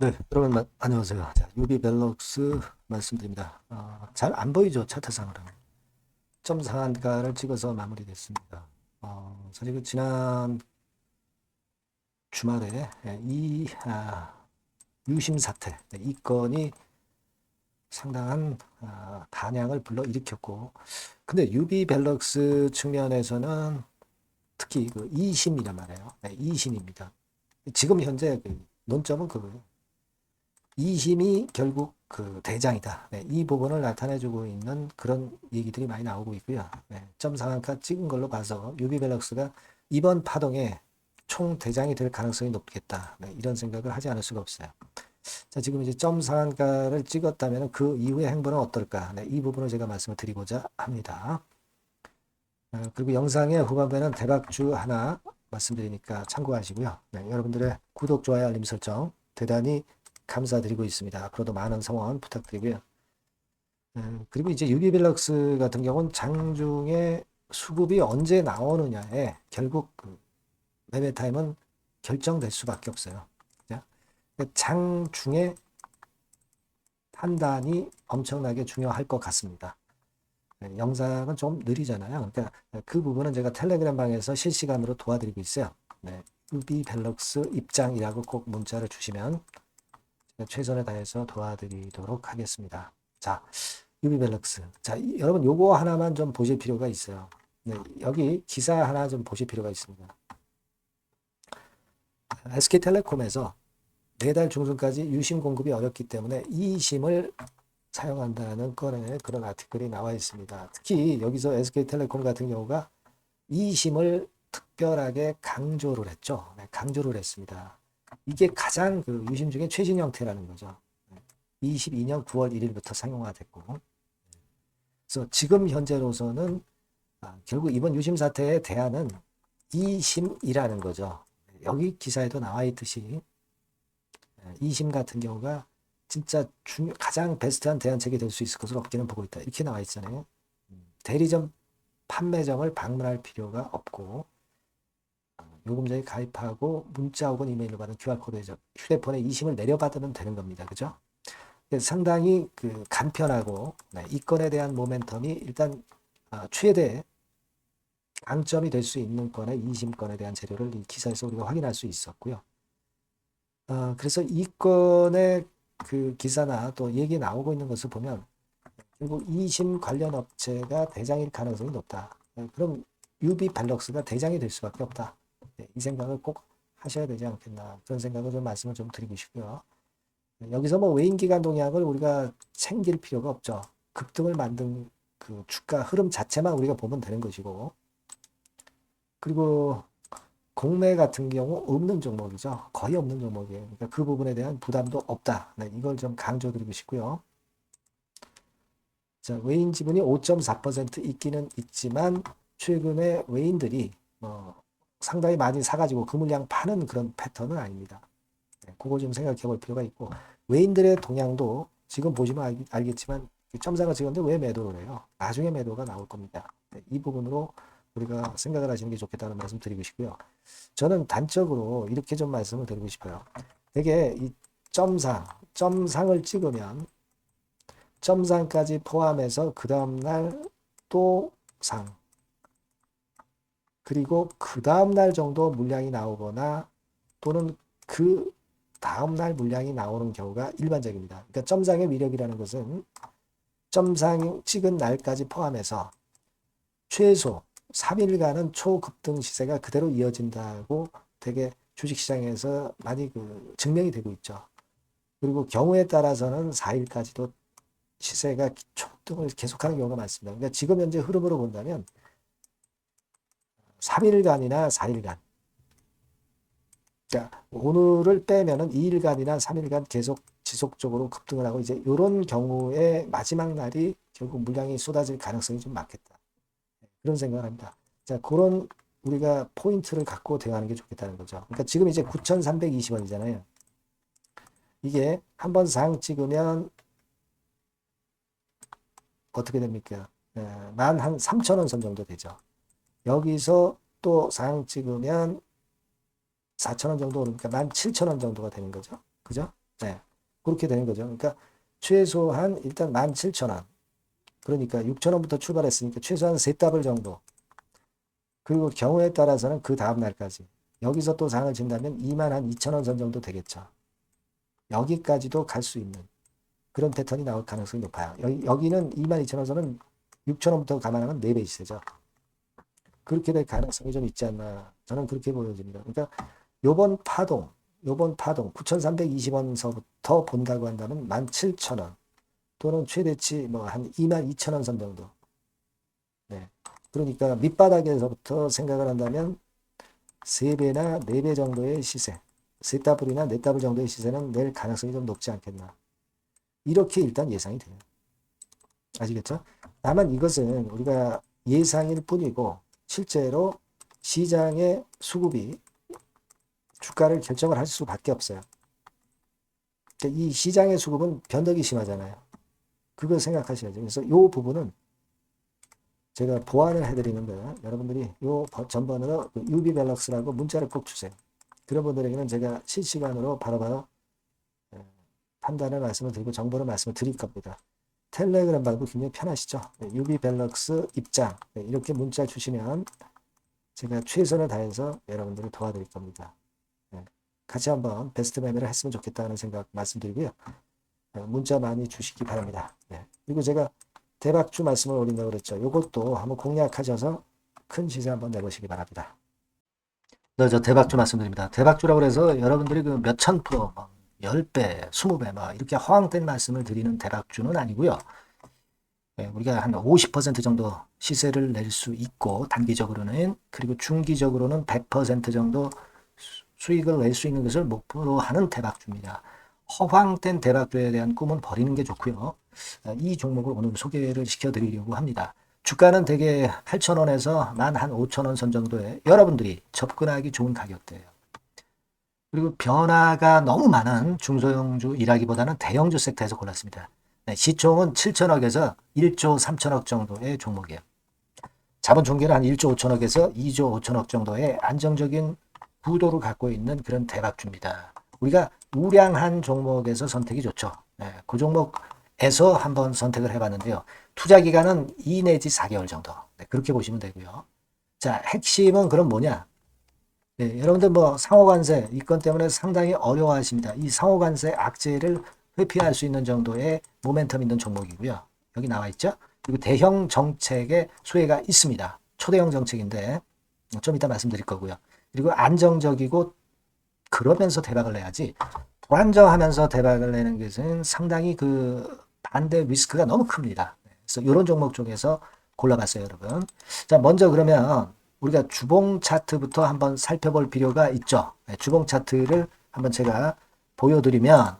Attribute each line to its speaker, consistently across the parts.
Speaker 1: 네, 여러분 마- 안녕하세요. 자, 유비 벨럭스 말씀드립니다. 어, 잘안 보이죠 차트상으로. 점 상한가를 찍어서 마무리됐습니다. 어, 사실 그 지난 주말에 예, 이 아, 유심 사태 네, 이 건이 상당한 아, 반향을 불러 일으켰고, 근데 유비 벨럭스 측면에서는 특히 그 2심이란 말이에요. 네, 2심입니다. 지금 현재 그 논점은 그거예요. 이심이 결국 그 대장이다. 네, 이 부분을 나타내주고 있는 그런 얘기들이 많이 나오고 있고요. 네, 점 상한가 찍은 걸로 봐서 유비벨럭스가 이번 파동에 총 대장이 될 가능성이 높겠다. 네, 이런 생각을 하지 않을 수가 없어요. 자, 지금 이제 점 상한가를 찍었다면 그 이후의 행보는 어떨까? 네, 이 부분을 제가 말씀을 드리고자 합니다. 어, 그리고 영상의 후반부에는 대박주 하나 말씀드리니까 참고하시고요. 네, 여러분들의 구독, 좋아요, 알림 설정 대단히 감사드리고 있습니다. 앞으로도 많은 성원 부탁드리고요. 음, 그리고 이제 유비빌럭스 같은 경우는 장중에 수급이 언제 나오느냐에 결국 그 매매 타임은 결정될 수밖에 없어요. 그죠? 장중에 판단이 엄청나게 중요할 것 같습니다. 네, 영상은 좀 느리잖아요. 그러니까 그 부분은 제가 텔레그램 방에서 실시간으로 도와드리고 있어요. 네, 유비밸럭스 입장이라고 꼭 문자를 주시면 최선을 다해서 도와드리도록 하겠습니다. 자, 유비밸럭스. 자, 이- 여러분 요거 하나만 좀 보실 필요가 있어요. 네, 여기 기사 하나 좀 보실 필요가 있습니다. SK텔레콤에서 내달 중순까지 유심 공급이 어렵기 때문에 이심을 사용한다는 건의 그런 아티클이 나와 있습니다. 특히 여기서 SK텔레콤 같은 경우가 이심을 특별하게 강조를 했죠. 네, 강조를 했습니다. 이게 가장 그 유심 중에 최신 형태라는 거죠. 22년 9월 1일부터 상용화됐고, 그래서 지금 현재로서는 아, 결국 이번 유심 사태의 대안은 이심이라는 거죠. 여기 기사에도 나와 있듯이 예, 이심 같은 경우가 진짜 중요, 가장 베스트한 대안책이 될 수 있을 것으로 업계는 보고 있다. 이렇게 나와 있잖아요. 음, 대리점 판매점을 방문할 필요가 없고 어, 요금제에 가입하고 문자 혹은 이메일로 받은 QR코드에 휴대폰에 이심을 내려받으면 되는 겁니다. 그죠? 그래서 상당히 그 간편하고 네, 이 건에 대한 모멘텀이 일단 아, 최대 강점이 될 수 있는 건의 이심건에 대한 재료를 이 기사에서 우리가 확인할 수 있었고요. 어, 그래서 이 건의 그 기사나 또 얘기 나오고 있는 것을 보면 결국 이심 관련 업체가 대장일 가능성이 높다. 네, 그럼 유비 발럭스가 대장이 될 수밖에 없다. 네, 이 생각을 꼭 하셔야 되지 않겠나 그런 생각을 좀 말씀을 좀 드리고 싶고요. 네, 여기서 뭐 외인 기관 동향을 우리가 챙길 필요가 없죠. 급등을 만든 그 주가 흐름 자체만 우리가 보면 되는 것이고 그리고 공매 같은 경우 없는 종목이죠. 거의 없는 종목이에요. 그러니까 그 부분에 대한 부담도 없다. 네, 이걸 좀 강조드리고 싶고요. 자, 외인 지분이 5.4% 있기는 있지만 최근에 외인들이 뭐 상당히 많이 사가지고 그 물량 파는 그런 패턴은 아닙니다. 네, 그거 좀 생각해 볼 필요가 있고 외인들의 동향도 지금 보시면 알, 알겠지만 점상을 찍었는데 왜 매도를 해요? 나중에 매도가 나올 겁니다. 네, 이 부분으로 우리가 생각을 하시는 게 좋겠다는 말씀 드리고 싶고요. 저는 단적으로 이렇게 좀 말씀을 드리고 싶어요. 되게 이 점상, 점상을 찍으면 점상까지 포함해서 그 다음날 또 상, 그리고 그 다음날 정도 물량이 나오거나 또는 그 다음날 물량이 나오는 경우가 일반적입니다. 그러니까 점상의 위력이라는 것은 점상 찍은 날까지 포함해서 최소 3일간은 초급등 시세가 그대로 이어진다고 되게 주식시장에서 많이 그 증명이 되고 있죠. 그리고 경우에 따라서는 4일까지도 시세가 초등을 계속하는 경우가 많습니다. 그러니까 지금 현재 흐름으로 본다면 3일간이나 4일간 그러니까 오늘을 빼면은 2일간이나 3일간 계속 지속적으로 급등을 하고 이제 이런 경우에 마지막 날이 결국 물량이 쏟아질 가능성이 좀 많겠다. 그런 생각을 합니다. 자, 그런 우리가 포인트를 갖고 대응하는 게 좋겠다는 거죠. 그러니까 지금 이제 9,320원이잖아요. 이게 한 번 상 찍으면 어떻게 됩니까? 만 한 3,000원 선 정도 되죠. 여기서 또 상 찍으면 4,000원 정도 오르니까 만 7,000원 정도가 되는 거죠. 그죠? 네. 그렇게 되는 거죠. 그러니까 최소한 일단 17,000원. 그러니까 6,000원부터 출발했으니까 최소한 세 더블 정도. 그리고 경우에 따라서는 그 다음 날까지. 여기서 또 상을 진다면 2만 한 2,000원 선 정도 되겠죠. 여기까지도 갈 수 있는 그런 패턴이 나올 가능성이 높아요. 여기, 여기는 2만 2,000원 선은 6,000원부터 감안하면 4배 시세죠. 그렇게 될 가능성이 좀 있지 않나. 저는 그렇게 보여집니다. 그러니까 요번 파동, 요번 파동 9,320원서부터 본다고 한다면 17,000원 또는 최대치 뭐 한 22,000원 선 정도. 네. 그러니까 밑바닥에서부터 생각을 한다면 3배나 4배 정도의 시세, 세 더블이나 네 더블 정도의 시세는 낼 가능성이 좀 높지 않겠나. 이렇게 일단 예상이 돼요. 아시겠죠? 다만 이것은 우리가 예상일 뿐이고 실제로 시장의 수급이 주가를 결정을 할 수밖에 없어요. 그러니까 이 시장의 수급은 변덕이 심하잖아요. 그걸 생각하셔야죠. 그래서 이 부분은 제가 보완을 해드리는 거예요. 여러분들이 요 전번으로 그 유비밸럭스라고 문자를 꼭 주세요. 그런 분들에게는 제가 실시간으로 바로바로 예, 판단을 말씀을 드리고 정보를 말씀을 드릴 겁니다. 텔레그램 방도 굉장히 편하시죠. 유비밸럭스 입장 네, 이렇게 문자 주시면 제가 최선을 다해서 여러분들을 도와드릴 겁니다. 네, 같이 한번 베스트 매매를 했으면 좋겠다는 생각 말씀드리고요. 네, 문자 많이 주시기 바랍니다. 네, 그리고 제가 대박주 말씀을 올린다고 그랬죠. 이것도 한번 공략하셔서 큰 시세 한번 내보시기 바랍니다. 네, 저 대박주 말씀드립니다. 대박주라고 해서 여러분들이 그 몇천 프로, 뭐 10배, 20배, 막 이렇게 허황된 말씀을 드리는 대박주는 아니고요. 예, 우리가 한 50% 정도 시세를 낼 수 있고 단기적으로는 그리고 중기적으로는 100% 정도 수- 수익을 낼 수 있는 것을 목표로 하는 대박주입니다. 허황된 대박주에 대한 꿈은 버리는 게 좋고요. 아, 이 종목을 오늘 소개를 시켜드리려고 합니다. 주가는 대개 8,000원에서 만 한 5,000원 선 정도에 여러분들이 접근하기 좋은 가격대예요. 그리고 변화가 너무 많은 중소형주 일하기보다는 대형주 섹터에서 골랐습니다. 네, 시총은 7천억에서 1조 3천억 정도의 종목이에요. 자본 총계는 한 1조 5천억에서 2조 5천억 정도의 안정적인 구도를 갖고 있는 그런 대박주입니다. 우리가 우량한 종목에서 선택이 좋죠. 네, 그 종목에서 한번 선택을 해봤는데요. 투자 기간은 2 내지 4개월 정도. 네, 그렇게 보시면 되고요. 자, 핵심은 그럼 뭐냐? 네, 여러분들 뭐 상호관세 이건 때문에 상당히 어려워하십니다. 이 상호관세 악재를 회피할 수 있는 정도의 모멘텀 있는 종목이고요. 여기 나와 있죠. 그리고 대형 정책의 수혜가 있습니다. 초대형 정책인데 좀 이따 말씀드릴 거고요. 그리고 안정적이고 그러면서 대박을 내야지 불안정하면서 대박을 내는 것은 상당히 그 반대 리스크가 너무 큽니다. 그래서 이런 종목 중에서 골라봤어요, 여러분. 자, 먼저 그러면 우리가 주봉 차트부터 한번 살펴볼 필요가 있죠. 네, 주봉 차트를 한번 제가 보여드리면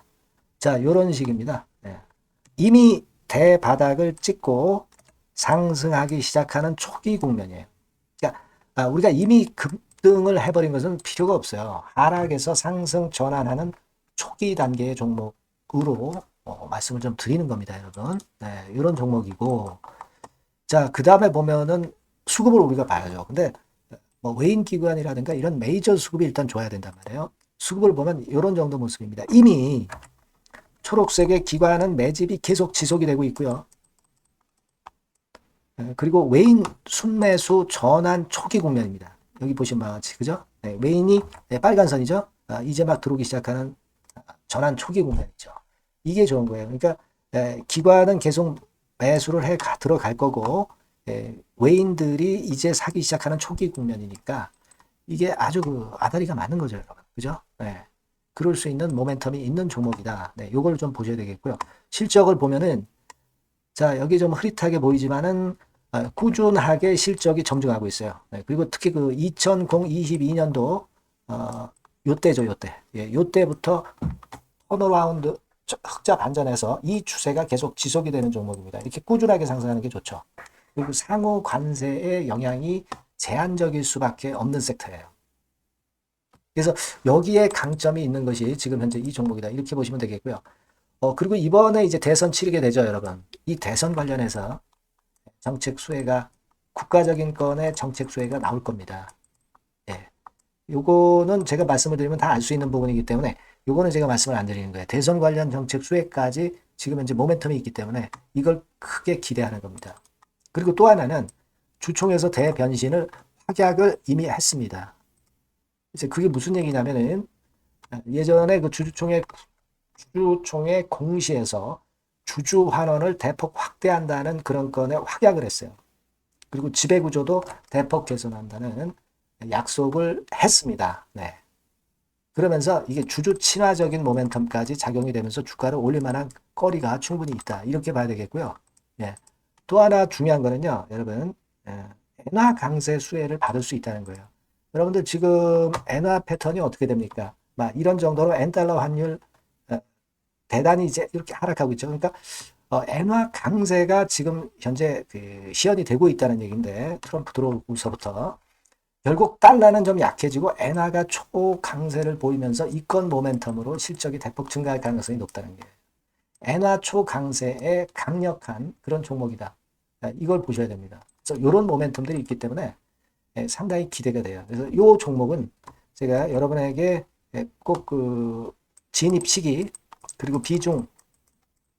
Speaker 1: 자, 이런 식입니다. 네. 이미 대바닥을 찍고 상승하기 시작하는 초기 국면이에요. 그러니까 아, 우리가 이미 급등을 해버린 것은 필요가 없어요. 하락에서 상승 전환하는 초기 단계의 종목으로 어, 말씀을 좀 드리는 겁니다, 여러분. 네, 이런 종목이고 자, 그 다음에 보면은 수급을 우리가 봐야죠. 근데 뭐 외인 기관이라든가 이런 메이저 수급이 일단 좋아야 된단 말이에요. 수급을 보면 이런 정도 모습입니다. 이미 초록색의 기관은 매집이 계속 지속이 되고 있고요. 예, 그리고 외인 순매수 전환 초기 국면입니다. 여기 보시면 바와 같이 그죠? 네, 외인이 네, 빨간 선이죠. 아, 이제 막 들어오기 시작하는 전환 초기 국면이죠. 이게 좋은 거예요. 그러니까 예, 기관은 계속 매수를 해 가, 들어갈 거고 예, 외인들이 이제 사기 시작하는 초기 국면이니까 이게 아주 그 아다리가 맞는 거죠. 그죠? 네. 그럴 수 있는 모멘텀이 있는 종목이다. 네, 요걸 좀 보셔야 되겠고요. 실적을 보면은 자, 여기 좀 흐릿하게 보이지만은 아, 꾸준하게 실적이 점증하고 있어요. 네, 그리고 특히 그 2022년도 어, 요때죠, 요때. 예, 요때부터 턴어라운드 흑자 반전해서 이 추세가 계속 지속이 되는 종목입니다. 이렇게 꾸준하게 상승하는 게 좋죠. 그리고 상호 관세의 영향이 제한적일 수밖에 없는 섹터예요. 그래서 여기에 강점이 있는 것이 지금 현재 이 종목이다. 이렇게 보시면 되겠고요. 어, 그리고 이번에 이제 대선 치르게 되죠, 여러분. 이 대선 관련해서 정책 수혜가 국가적인 건의 정책 수혜가 나올 겁니다. 예. 요거는 제가 말씀을 드리면 다 알 수 있는 부분이기 때문에 요거는 제가 말씀을 안 드리는 거예요. 대선 관련 정책 수혜까지 지금 현재 모멘텀이 있기 때문에 이걸 크게 기대하는 겁니다. 그리고 또 하나는 주총에서 대변신을 확약을 이미 했습니다. 이제 그게 무슨 얘기냐면은 예전에 그 주주총회 주주총회 공시에서 주주 환원을 대폭 확대한다는 그런 건에 확약을 했어요. 그리고 지배 구조도 대폭 개선한다는 약속을 했습니다. 네. 그러면서 이게 주주 친화적인 모멘텀까지 작용이 되면서 주가를 올릴 만한 거리가 충분히 있다. 이렇게 봐야 되겠고요. 예. 또 하나 중요한 거는요, 여러분, 예, 엔화 강세 수혜를 받을 수 있다는 거예요. 여러분들 지금 엔화 패턴이 어떻게 됩니까? 막 이런 정도로 엔달러 환율 어, 대단히 이제 이렇게 하락하고 있죠. 그러니까 어, 엔화 강세가 지금 현재 그 시연이 되고 있다는 얘기인데 트럼프 들어오고서부터 결국 달러는 좀 약해지고 엔화가 초강세를 보이면서 이권 모멘텀으로 실적이 대폭 증가할 가능성이 높다는 게 엔화 초강세의 강력한 그런 종목이다. 아, 이걸 보셔야 됩니다. 그래서 이런 모멘텀들이 있기 때문에 예, 상당히 기대가 돼요. 그래서 이 종목은 제가 여러분에게 예, 꼭그 진입 시기 그리고 비중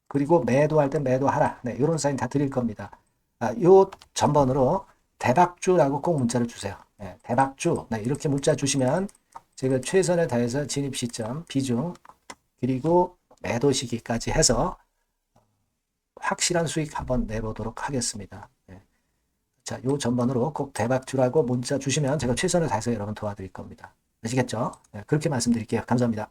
Speaker 1: 그리고 매도할 때 매도하라. 네, 이런 사인 다 드릴 겁니다. 아, 요 전번으로 대박주라고 꼭 문자를 주세요. 네, 대박주. 네, 이렇게 문자 주시면 제가 최선을 다해서 진입 시점, 비중, 그리고 매도 시기까지 해서 확실한 수익 한번 내보도록 하겠습니다. 네. 자, 요 전번으로 꼭 대박주라고 문자 주시면 제가 최선을 다해서 여러분 도와드릴 겁니다. 아시겠죠? 네, 그렇게 말씀드릴게요. 감사합니다.